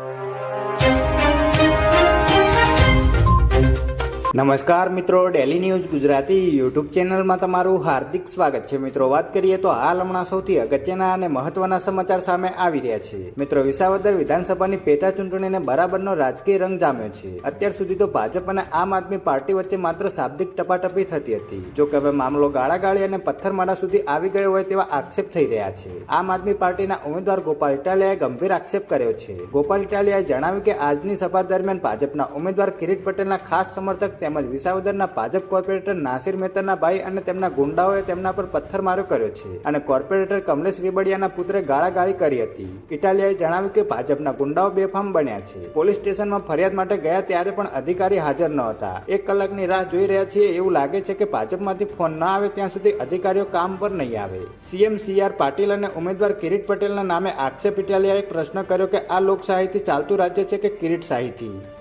you. નમસ્કાર મિત્રો daily news Gujarati YouTube ચેનલમાં તમારું હાર્દિક સ્વાગત છે. મિત્રો, વાત કરીએ તો હાલ હમણાં સૌથી અગત્યના અને મહત્વના સમાચાર સામે આવી રહ્યા છે. મિત્રો, વિસાવદર વિધાનસભાની પેટા ચૂંટણીને બરાબરનો રાજકીય રંગ જામ્યો છે. અત્યાર સુધી તો ભાજપ અને આમ આદમી પાર્ટી વચ્ચે માત્ર શાબ્દિક ટપાટપી થતી હતી. જો કે હવે મામલો ગાળાગાળી અને પથ્થરમાળા સુધી આવી ગયો હોય તેવા આક્ષેપ થઈ રહ્યા છે. આમ આદમી પાર્ટીના ઉમેદવાર ગોપાલ ઇટાલિયાએ ગંભીર આક્ષેપ કર્યો છે. ગોપાલ ઇટાલિયાએ જણાવ્યું કે આજની સભા દરમિયાન ભાજપના ઉમેદવાર કિરીટ પટેલના ખાસ સમર્થક તેમજ વિસાવદરના ભાજપ કોર્પોરેટર નાસિર મહેતાના ભાઈ અને તેમના ગુંડાઓએ તેમના પર પથ્થરમારો કર્યો છે અને કોર્પોરેટર કમલેશ રીબડિયાના પુત્રે ગાળાગાળી કરી હતી. ઇટાલિયાએ જણાવ્યું કે ભાજપના ગુંડાઓ બેફામ બન્યા છે. પોલીસ સ્ટેશનમાં ફરિયાદ માટે ગયા ત્યારે પણ અધિકારી હાજર ન હતા. એક કલાકની રાહ જોઈ રહ્યા છીએ એવું લાગે છે કે ભાજપમાંથી ફોન ન આવે ત્યાં સુધી અધિકારીઓ કામ પર નહીં આવે. સીએમ સીઆર પાટીલ અને ઉમેદવાર કિરીટ પટેલના નામે આક્ષેપ ઇટાલિયાએ પ્રશ્ન કર્યો કે આ લોકશાહીથી ચાલતું રાજ્ય છે કે કિરીટ શાહીથી?